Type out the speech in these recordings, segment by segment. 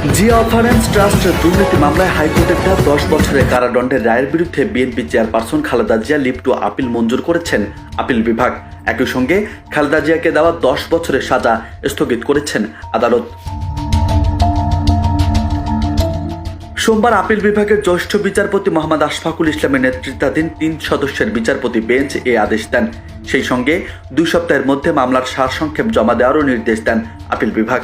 Zia অফারেন্স trust দুর্নীতি মামলায় হাইকোর্টের দেওয়া দশ বছরের কারাদণ্ডের রায়ের বিরুদ্ধে BNP chairperson Khaleda Zia leave to appeal মঞ্জুর করেছেন আপিল বিভাগ। একই সঙ্গে খালেদা জিয়াকে দেওয়া দশ বছরের সাজা স্থগিত করেছেন আদালত। সোমবার আপিল বিভাগের জ্যেষ্ঠ বিচারপতি মোহাম্মদ আশফাকুল ইসলামের নেতৃত্বাধীন তিন সদস্যের বিচারপতি বেঞ্চ এ আদেশ দেন। সেই সঙ্গে দুই সপ্তাহের মধ্যে মামলার সারসংক্ষেপ জমা দেওয়ারও নির্দেশ দেন আপিল বিভাগ।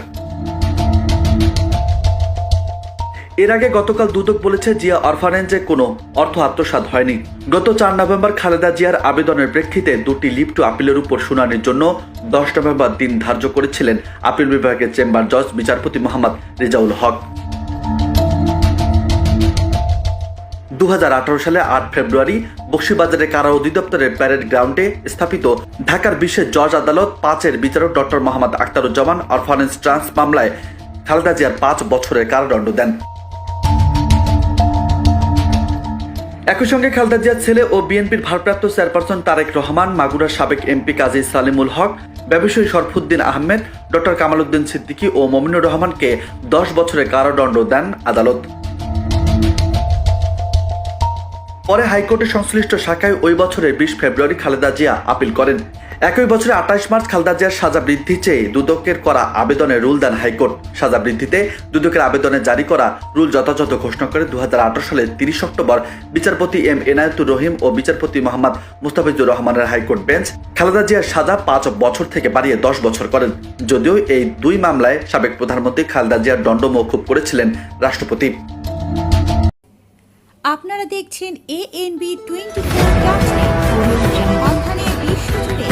এর আগে গতকাল দুদক বলেছে জিয়া অরফানেঞ্জে কোনো অর্থ আত্মসাৎ হয়নি। গত চার নভেম্বর খালেদা জিয়ার আবেদনের প্রেক্ষিতে দুটি লিপ্ট আপিলের উপর শুনানির জন্য দশ নভেম্বর দিন ধার্য করেছিলেন আপিল বিভাগের চেম্বার জজ বিচারপতি মোহাম্মদ রেজাউল হক। দু হাজার আঠারো সালে আট ফেব্রুয়ারি বক্সিবাজারের কারা অধিদপ্তরের প্যারেড গ্রাউন্ডে স্থাপিত ঢাকার বিশেষ জজ আদালত পাঁচের বিচারক doctor Mohammad Akhtaruzzaman orphanage trust মামলায় খালেদা জিয়ার পাঁচ বছরের কারাদণ্ড দেন। একই সঙ্গে খালেদা জিয়ার ছেলে ও বিএনপির ভারপ্রাপ্ত চেয়ারপারসন তারেক রহমান, মাগুরার সাবেক এমপি কাজী সালিমুল হক, ব্যবসায়ী শরফুদ্দিন আহমেদ, ডক্টর কামালউদ্দিন সিদ্দিকী ও মমিনুর রহমানকে দশ বছরের কারাদণ্ড দেন আদালত। পরে হাইকোর্টের সংশ্লিষ্ট শাখায় ওই বছরের বিশ ফেব্রুয়ারি খালেদা জিয়া আপিল করেন। একই বছরে আঠাশ মার্চ খালেদা জিয়ার সাজা বৃদ্ধি চেয়ে দুদকের করা আবেদনে রুল দেন হাইকোর্ট। সাজা বৃদ্ধিতে দুদকের আবেদনে জারি করা রুল যথাযথ ঘোষণা করে দু হাজার আঠারো সালের তিরিশ অক্টোবর বিচারপতি এম এনায়েতুর রহিম ও বিচারপতি মোহাম্মদ মুস্তাফিজুর রহমানের হাইকোর্ট বেঞ্চ খালেদা জিয়ার সাজা পাঁচ বছর থেকে বাড়িয়ে দশ বছর করেন। যদিও এই দুই মামলায় সাবেক প্রধানমন্ত্রী খালেদা জিয়ার দণ্ড মৌকুব করেছিলেন রাষ্ট্রপতি। আপনারা দেখছেন এ এন বি টোয়েন্টি বিশ্বজুড়ে।